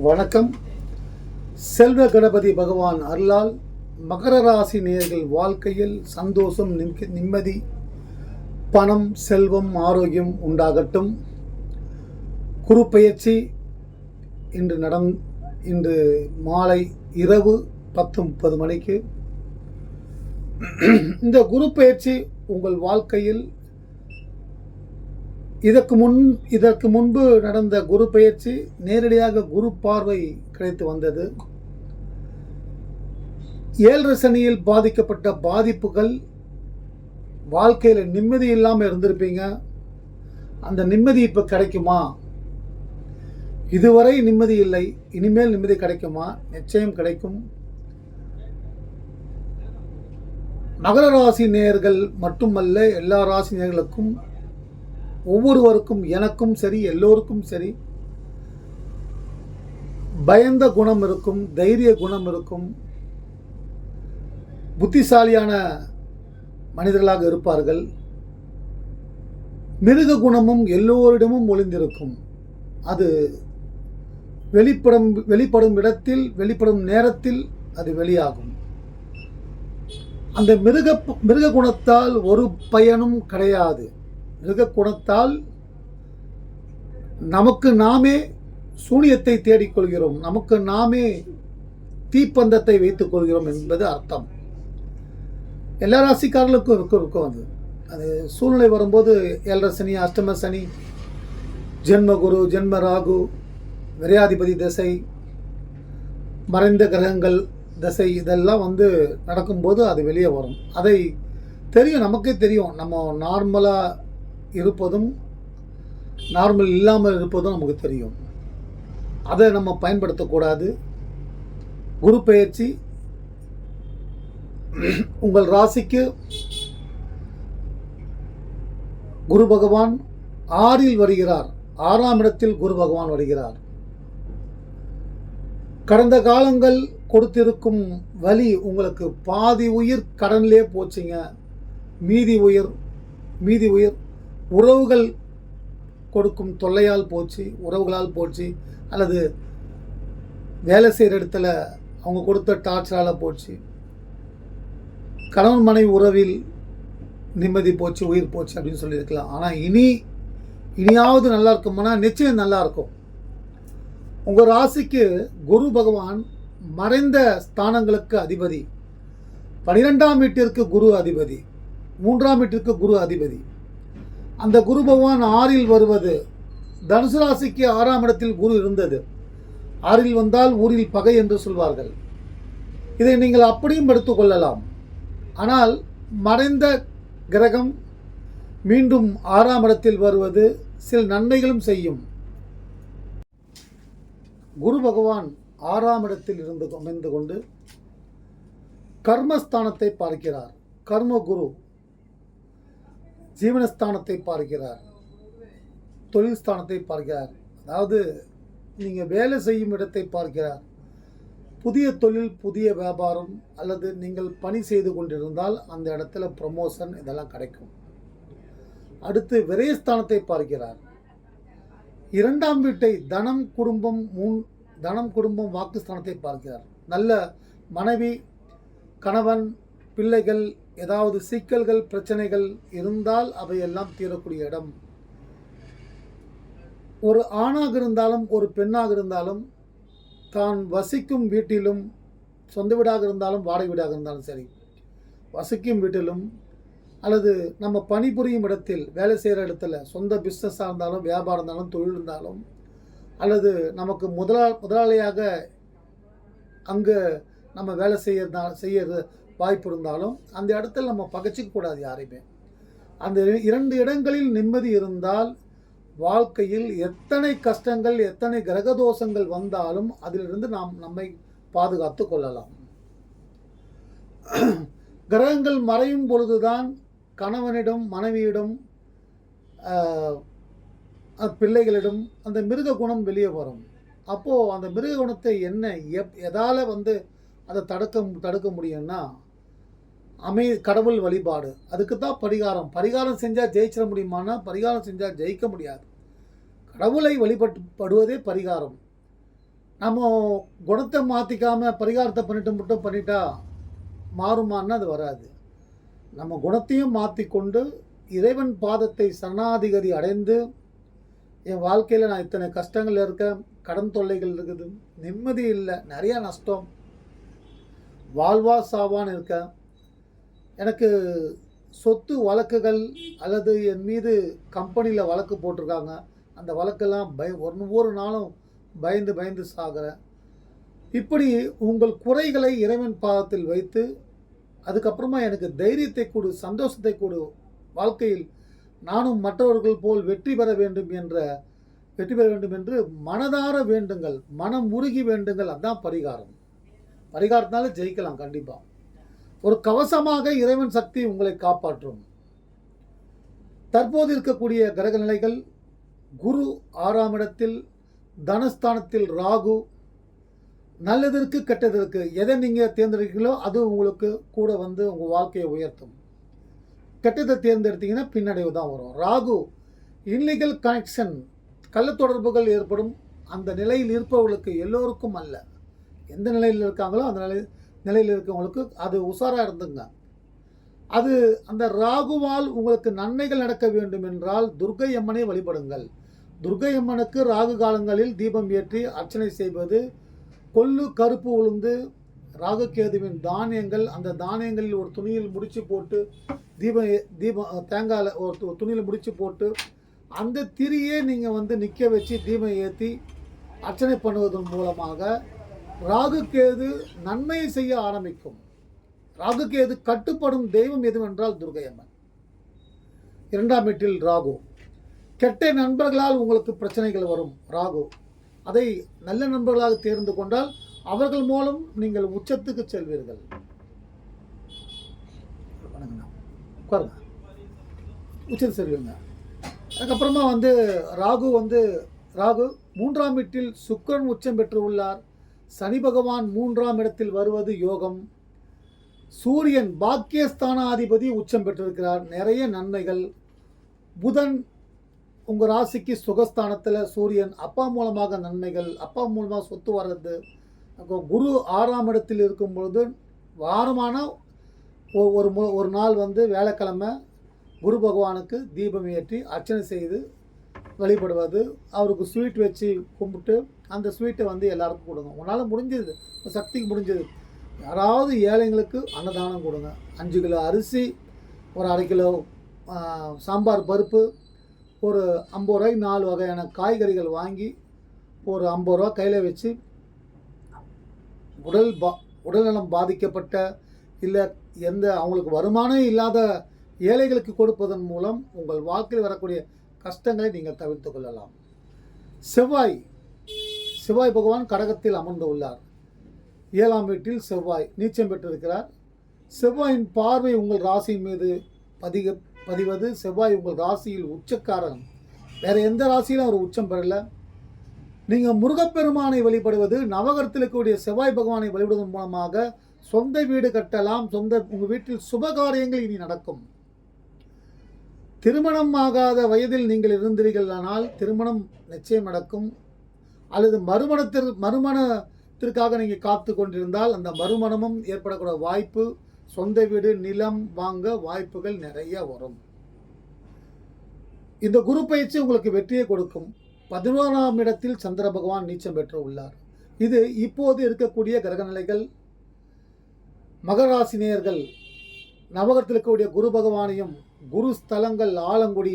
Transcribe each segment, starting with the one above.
வணக்கம். செல்வ கணபதி பகவான் அருளால் மகர ராசி நேர்கள் வாழ்க்கையில் சந்தோஷம் நிம்மதி பணம் செல்வம் ஆரோக்கியம் உண்டாகட்டும். குரு இன்று நடம் இன்று மாலை இரவு பத்து முப்பது மணிக்கு. இந்த குரு பயிற்சி உங்கள் வாழ்க்கையில் இதற்கு முன் இதற்கு முன்பு நடந்த குரு பயிற்சி நேரடியாக குரு பார்வை கிடைத்து வந்தது. ஏழரை சனியில் பாதிக்கப்பட்ட பாதிப்புகள் வாழ்க்கையில் நிம்மதி இல்லாமல் இருந்திருப்பீங்க. அந்த நிம்மதி இப்போ கிடைக்குமா? இதுவரை நிம்மதி இல்லை. இனிமேல் நிம்மதி கிடைக்குமா? நிச்சயம் கிடைக்கும். மகர ராசி நேர்கள் மட்டுமல்ல எல்லா ராசி நேர்களுக்கும் ஒவ்வொருவருக்கும் எனக்கும் சரி எல்லோருக்கும் சரி பயந்த குணம் இருக்கும் தைரிய குணம் இருக்கும் புத்திசாலியான மனிதர்களாக இருப்பார்கள். மிருக குணமும் எல்லோரிடமும் ஒளிந்திருக்கும். அது வெளிப்படும் வெளிப்படும் இடத்தில் வெளிப்படும் நேரத்தில் அது வெளியாகும். அந்த மிருக மிருக குணத்தால் ஒரு பயனும் கிடையாது. மிருக குணத்தால் நமக்கு நாமே சூனியத்தை தேடிக்கொள்கிறோம். நமக்கு நாமே தீப்பந்தத்தை வைத்துக் கொள்கிறோம் என்பது அர்த்தம். எல்லா ராசிக்காரர்களுக்கும் இருக்கும் இருக்கும் அது. அது சூழ்நிலை வரும்போது ஏழரை சனி அஷ்டம சனி ஜென்ம குரு ஜென்ம ராகு விரையாதிபதி திசை மறைந்த கிரகங்கள் திசை இதெல்லாம் வந்து நடக்கும்போது அது வெளியே வரும். அதை தெரியும் நமக்கே தெரியும். நம்ம நார்மலாக இருப்பதும் நார்மல் இல்லாமல் இருப்பதும் நமக்கு தெரியும். அதை நம்ம பயன்படுத்தக்கூடாது. குரு பெயர்ச்சி உங்கள் ராசிக்கு குரு பகவான் ஆறில் வருகிறார். ஆறாம் இடத்தில் குரு பகவான் வருகிறார். கடந்த காலங்கள் கொடுத்திருக்கும் வலி உங்களுக்கு பாதி உயிர் கடன்லே போச்சுங்க. மீதி உயிர் மீதி உயிர் உறவுகள் கொடுக்கும் தொல்லையால் போச்சு உறவுகளால் போச்சு அல்லது வேலை செய்கிற இடத்துல அவங்க கொடுத்த டார்ச்சரால் போச்சு. கணவன் மனைவி உறவில் நிம்மதி போச்சு உயிர் போச்சு அப்படின்னு சொல்லியிருக்கலாம். ஆனால் இனி இனியாவது நல்லா இருக்குமானா நிச்சயம் நல்லா இருக்கும். உங்கள் ராசிக்கு குரு பகவான் மறைந்த ஸ்தானங்களுக்கு அதிபதி. பனிரெண்டாம் வீட்டிற்கு குரு அதிபதி. மூன்றாம் வீட்டிற்கு குரு அதிபதி. அந்த குரு பகவான் ஆறில் வருவது. தனுசு ராசிக்கு ஆறாம் இடத்தில் குரு இருந்தது. ஆறில் வந்தால் ஊரில் பகை என்று சொல்வார்கள். இதை நீங்கள் அப்படியும் எடுத்துக்கொள்ளலாம் ஆனால் மறைந்த கிரகம் மீண்டும் ஆறாம் இடத்தில் வருவது சில நன்மைகளும் செய்யும். குரு பகவான் ஆறாம் இடத்தில் இருந்து அமைந்து கொண்டு கர்மஸ்தானத்தை பார்க்கிறார். கர்ம குரு ஜீவனஸ்தானத்தை பார்க்கிறார். தொழில் ஸ்தானத்தை பார்க்கிறார். அதாவது நீங்கள் வேலை செய்யும் இடத்தை பார்க்கிறார். புதிய தொழில் புதிய வியாபாரம் அல்லது நீங்கள் பணி செய்து கொண்டிருந்தால் அந்த இடத்துல ப்ரமோஷன் இதெல்லாம் கிடைக்கும். அடுத்து விரயஸ்தானத்தை பார்க்கிறார். இரண்டாம் வீட்டை தனம் குடும்பம் மூன் தனம் குடும்பம் வாக்குஸ்தானத்தை பார்க்கிறார். நல்ல மனைவி கணவன் பிள்ளைகள் ஏதாவது சிக்கல்கள் பிரச்சனைகள் இருந்தால் அவையெல்லாம் தீரக்கூடிய இடம். ஒரு ஆணாக இருந்தாலும் ஒரு பெண்ணாக இருந்தாலும் தான் வசிக்கும் வீட்டிலும் சொந்த வீடாக இருந்தாலும் வாடகை வீடாக இருந்தாலும் சரி வசிக்கும் வீட்டிலும் அல்லது நம்ம பணிபுரியும் இடத்தில் வேலை செய்கிற இடத்துல சொந்த பிஸ்னஸாக இருந்தாலும் வியாபாரம் இருந்தாலும் தொழில் இருந்தாலும் அல்லது நமக்கு முதலா முதலாளியாக அங்கே நம்ம வேலை செய்யறதா செய்யறது வாய்ப்பு இருந்தாலும் அந்த இடத்துல நம்ம பகைச்சிக்க கூடாது யாரையுமே. அந்த இரண்டு இடங்களில் நிம்மதி இருந்தால் வாழ்க்கையில் எத்தனை கஷ்டங்கள் எத்தனை கிரகதோஷங்கள் வந்தாலும் அதிலிருந்து நாம் நம்மை பாதுகாத்து கொள்ளலாம். கிரகங்கள் மறையும் பொழுதுதான் கணவனிடம் மனைவியிடம் பிள்ளைகளிடம் அந்த மிருக குணம் வெளியே வரும். அப்போது அந்த மிருக குணத்தை என்ன எப் எதால் வந்து அதை தடுக்க தடுக்க முடியும்னா அமை கடவுள் வழிபாடு. அதுக்கு தான் பரிகாரம். பரிகாரம் செஞ்சால் ஜெயிச்சிட முடியுமானா பரிகாரம் செஞ்சால் ஜெயிக்க முடியாது. கடவுளை வழிபட்டு படுவதே பரிகாரம். நம்ம குணத்தை மாற்றிக்காமல் பரிகாரத்தை பண்ணிட்டு மட்டும் பண்ணிட்டா மாறுமான்னா அது வராது. நம்ம குணத்தையும் மாற்றிக்கொண்டு இறைவன் பாதத்தை சரணாதிகதி அடைந்து என் வாழ்க்கையில் நான் இத்தனை கஷ்டங்கள் இருக்கேன். கடன் தொல்லைகள் இருக்குது. நிம்மதி இல்லை. நிறையா நஷ்டம். வாழ்வா சாவான்னு இருக்கேன். எனக்கு சொத்து வழக்குகள் அல்லது என் மீது கம்பெனியில் வழக்கு போட்டிருக்காங்க. அந்த வழக்கெல்லாம் பய ஒவ்வொரு நாளும் பயந்து பயந்து சாகிறேன் இப்படி உங்கள் குறைகளை இறைவன் பாதத்தில் வைத்து அதுக்கப்புறமா எனக்கு தைரியத்தை கொடு சந்தோஷத்தை கொடு. வாழ்க்கையில் நானும் மற்றவர்கள் போல் வெற்றி பெற வேண்டும் என்ற வெற்றி பெற வேண்டும் என்று மனதார வேண்டுங்கள் மனம் உருகி வேண்டுங்கள். அதுதான் பரிகாரம். பரிகாரத்தினால ஜெயிக்கலாம் கண்டிப்பாக ஒரு கவசமாக இறைவன் சக்தி உங்களை காப்பாற்றும். தற்போது இருக்கக்கூடிய கிரக நிலைகள் குரு ஆறாம் இடத்தில் தனஸ்தானத்தில் ராகு நல்லதற்கு கெட்டதற்கு எதை நீங்கள் தேர்ந்தெடுக்கிறீங்களோ அது உங்களுக்கு கூட வந்து உங்கள் வாழ்க்கையை உயர்த்தும். கெட்டதை தேர்ந்தெடுத்தீங்கன்னா பின்னடைவு தான் வரும். ராகு இன்லீகல் கனெக்ஷன் கள்ள தொடர்புகள் ஏற்படும். அந்த நிலையில் இருப்பவர்களுக்கு எல்லோருக்கும் அல்ல. எந்த நிலையில் இருக்காங்களோ அந்த நிலையில் நிலையில் இருக்கவங்களுக்கு அது உஷாராக இருந்துங்க. அது அந்த ராகுவால் உங்களுக்கு நன்மைகள் நடக்க வேண்டும் என்றால் துர்க்கை அம்மனை வழிபடுங்கள். துர்க்கை அம்மனுக்கு ராகு காலங்களில் தீபம் ஏற்றி அர்ச்சனை செய்வது கொள்ளு கருப்பு உளுந்து ராகுகேதுவின் தானியங்கள் அந்த தானியங்களில் ஒரு துணியில் முடிச்சு போட்டு தீபம் ஏ- தீபம் தேங்காயில் ஒரு து- துணியில் முடிச்சு போட்டு அந்த திரியே நீங்கள் வந்து நிற்க வச்சு தீபம் ஏற்றி அர்ச்சனை பண்ணுவதன் மூலமாக ராகுகேது நன்மையை செய்ய ஆரம்பிக்கும். ராகுகேது கட்டுப்படும் தெய்வம் எதுவென்றால் துர்கையம்மன். அம்மன் இரண்டாம் வீட்டில் ராகு. கெட்ட நண்பர்களால் உங்களுக்கு பிரச்சனைகள் வரும் ராகு. அதை நல்ல நண்பர்களாக தேர்ந்து கொண்டால் அவர்கள் மூலம் நீங்கள் உச்சத்துக்கு செல்வீர்கள். உட்காருங்க. உச்சத்து செல்வீங்க. அதுக்கப்புறமா வந்து ராகு வந்து ராகு மூன்றாம் வீட்டில் சுக்கரன் உச்சம் பெற்று உள்ளார். சனி பகவான் மூன்றாம் இடத்தில் வருவது யோகம். சூரியன் பாக்கியஸ்தானாதிபதி உச்சம் பெற்றிருக்கிறார். நிறைய நன்மைகள். புதன் உங்கள் ராசிக்கு சுகஸ்தானத்தில் சூரியன் அப்பா மூலமாக நன்மைகள். அப்பா மூலமாக சொத்து வர்றது. குரு ஆறாம் இடத்தில் இருக்கும் பொழுது வாரமான ஒரு மு ஒரு நாள் வந்து வேலைக்கிழமை குரு பகவானுக்கு தீபம் ஏற்றி அர்ச்சனை செய்து வழிபடுவது அவருக்கு ஸ்வீட் வச்சு கும்பிட்டு அந்த ஸ்வீட்டை வந்து எல்லாருக்கும் கொடுங்க. உன்னால் முடிஞ்சது சக்திக்கு முடிஞ்சது. யாராவது ஏழைங்களுக்கு அன்னதானம் கொடுங்க. அஞ்சு கிலோ அரிசி ஒரு அரை கிலோ சாம்பார் பருப்பு ஒரு ஐம்பது ரூபாய்க்கு நாலு வகையான காய்கறிகள் வாங்கி ஒரு ஐம்பது ரூபா கையில் வச்சு உடல் பா உடல்நலம் பாதிக்கப்பட்ட இல்லை எந்த அவங்களுக்கு வருமானம் இல்லாத ஏழைகளுக்கு கொடுப்பதன் மூலம் உங்கள் வாழ்க்கையில் வரக்கூடிய கஷ்டங்களை நீங்கள் தவிர்த்து கொள்ளலாம். செவ்வாய் செவ்வாய் பகவான் கடகத்தில் அமர்ந்து உள்ளார். ஏழாம் வீட்டில் செவ்வாய் நீச்சம் பெற்றிருக்கிறார். செவ்வாயின் பார்வை உங்கள் ராசியின் மீது பதிக பதிவது. செவ்வாய் உங்கள் ராசியில் உச்சக்காரன். வேறு எந்த ராசியிலும் அவர் உச்சம் பெறல. நீங்கள் முருகப்பெருமானை வழிபடுவது நவகரத்தில் இருக்கக்கூடிய செவ்வாய் பகவானை வழிபடுவதன் மூலமாக சொந்த வீடு கட்டலாம். சொந்த உங்கள் வீட்டில் சுபகாரியங்கள் இனி நடக்கும். திருமணம் ஆகாத வயதில் நீங்கள் இருந்தீர்களானால் திருமணம் நிச்சயம் நடக்கும். அல்லது மறுமணத்திற்கு மறுமணத்திற்காக நீங்கள் காத்து கொண்டிருந்தால் அந்த மறுமணமும் ஏற்படக்கூடிய வாய்ப்பு சொந்த வீடு நிலம் வாங்க வாய்ப்புகள் நிறைய வரும். இந்த குரு பயிற்சி உங்களுக்கு வெற்றியை கொடுக்கும். பதினோராம் இடத்தில் சந்திர பகவான் நீச்சம் பெற்று உள்ளார். இது இப்போது இருக்கக்கூடிய கிரகநிலைகள் மகராசினியர்கள் நவகரத்தில் இருக்கக்கூடிய குரு பகவானையும் குரு ஸ்தலங்கள் ஆலங்குடி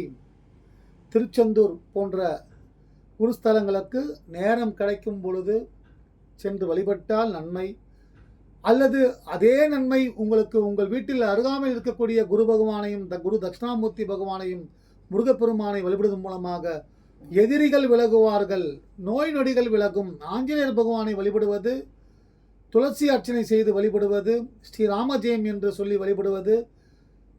திருச்செந்தூர் போன்ற குரு ஸ்தலங்களுக்கு நேரம் கிடைக்கும் பொழுது சென்று வழிபட்டால் நன்மை. அல்லது அதே நன்மை உங்களுக்கு உங்கள் வீட்டில் அருகாமல் இருக்கக்கூடிய குரு பகவானையும் த குரு தட்சிணாமூர்த்தி பகவானையும் முருகப்பெருமானை வழிபடுவதன் மூலமாக எதிரிகள் விலகுவார்கள் நோய் நொடிகள் விலகும். ஆஞ்சநேயர் பகவானை வழிபடுவது துளசி அர்ச்சனை செய்து வழிபடுவது ஸ்ரீராமஜெயம் என்று சொல்லி வழிபடுவது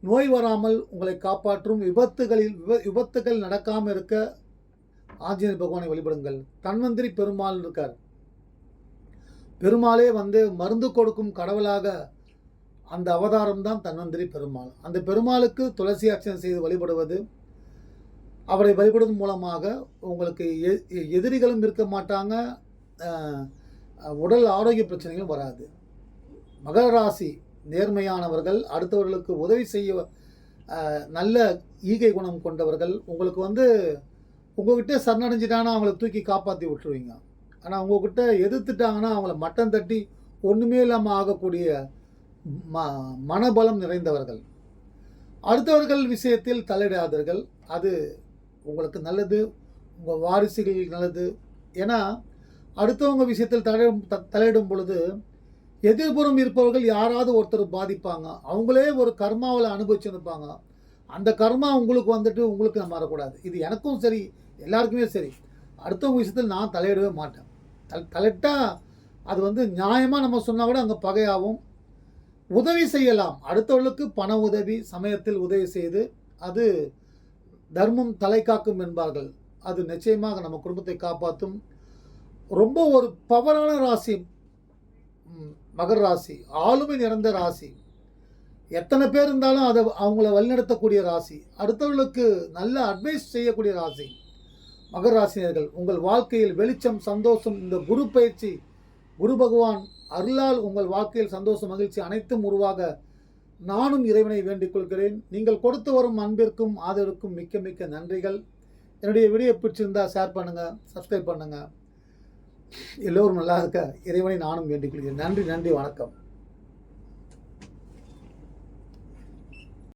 நோய் வராமல் உங்களை காப்பாற்றும் விபத்துகளில் விப விபத்துகள் நடக்காமல் இருக்க ஆஞ்சநேயர் பகவானை வழிபடுங்கள். தன்வந்திரி பெருமாள் இருக்கார். பெருமாளே வந்து மருந்து கொடுக்கும் கடவுளாக அந்த அவதாரம் தான் தன்வந்திரி பெருமாள். அந்த பெருமாளுக்கு துளசி அர்ச்சனை செய்து வழிபடுவது அவரை வழிபடுவதன் மூலமாக உங்களுக்கு எ- எதிரிகளும் இருக்க மாட்டாங்க உடல் ஆரோக்கிய பிரச்சனைகளும் வராது. மகர ராசி நேர்மையானவர்கள் அடுத்தவர்களுக்கு உதவி செய்ய நல்ல ஈகை குணம் கொண்டவர்கள் உங்களுக்கு வந்து உங்கள்கிட்ட சரணடைஞ்சிட்டாங்கன்னா அவங்கள தூக்கி காப்பாற்றி விட்டுருவீங்க. ஆனால் உங்கள்கிட்ட எதிர்த்துட்டாங்கன்னா அவங்கள மட்டம் தட்டி ஒன்றுமே இல்லாமல் ஆகக்கூடிய ம மனபலம் நிறைந்தவர்கள். அடுத்தவர்கள் விஷயத்தில் தலையிடாதீர்கள். அது உங்களுக்கு நல்லது. உங்கள் வாரிசுகள் நல்லது. ஏன்னா அடுத்தவங்க விஷயத்தில் தலையிடும் த- தலையிடும் பொழுது எதிர்புறம் இருப்பவர்கள் யாராவது ஒருத்தர் பாதிப்பாங்க. அவங்களே ஒரு கர்மாவில் அனுபவிச்சுருப்பாங்க. அந்த கர்மா உங்களுக்கு வந்துட்டு உங்களுக்கு நம்ம வரக்கூடாது இது எனக்கும் சரி எல்லாருக்குமே சரி. அடுத்தவங்க விஷயத்தில் நான் தலையிடவே மாட்டேன். தல் தலையிட்டால் அது வந்து நியாயமாக நம்ம சொன்னால் கூட அங்கே பகையாகும். உதவி செய்யலாம். அடுத்தவர்களுக்கு பண உதவி சமயத்தில் உதவி செய்து அது தர்மம் தலை காக்கும் என்பார்கள். அது நிச்சயமாக நம்ம குடும்பத்தை காப்பாற்றும். ரொம்ப ஒரு பவரான ராசி. மகர் ராசி. ஆளுமை நிறைந்த ராசி. எத்தனை பேர் இருந்தாலும் அதை அவங்கள வழிநடத்தக்கூடிய ராசி. அடுத்தவர்களுக்கு நல்ல அட்வைஸ் செய்யக்கூடிய ராசி. மகர் ராசினியர்கள் உங்கள் வாழ்க்கையில் வெளிச்சம் சந்தோஷம் இந்த குரு பயிற்சி குரு பகவான் அருளால் உங்கள் வாழ்க்கையில் சந்தோஷம் மகிழ்ச்சி அனைத்தும் உருவாக நானும் இறைவனை வேண்டிக் கொள்கிறேன். நீங்கள் கொடுத்து வரும் அன்பிற்கும் ஆதரவுக்கும் மிக்க மிக்க நன்றிகள். என்னுடைய வீடியோ பிடிச்சிருந்தா ஷேர் பண்ணுங்கள் சப்ஸ்கிரைப் பண்ணுங்கள் எல்லோரும் நல்லா இருக்க இறைவனை நானும் வேண்டிக் கொள்கிறேன். நன்றி நன்றி வணக்கம்.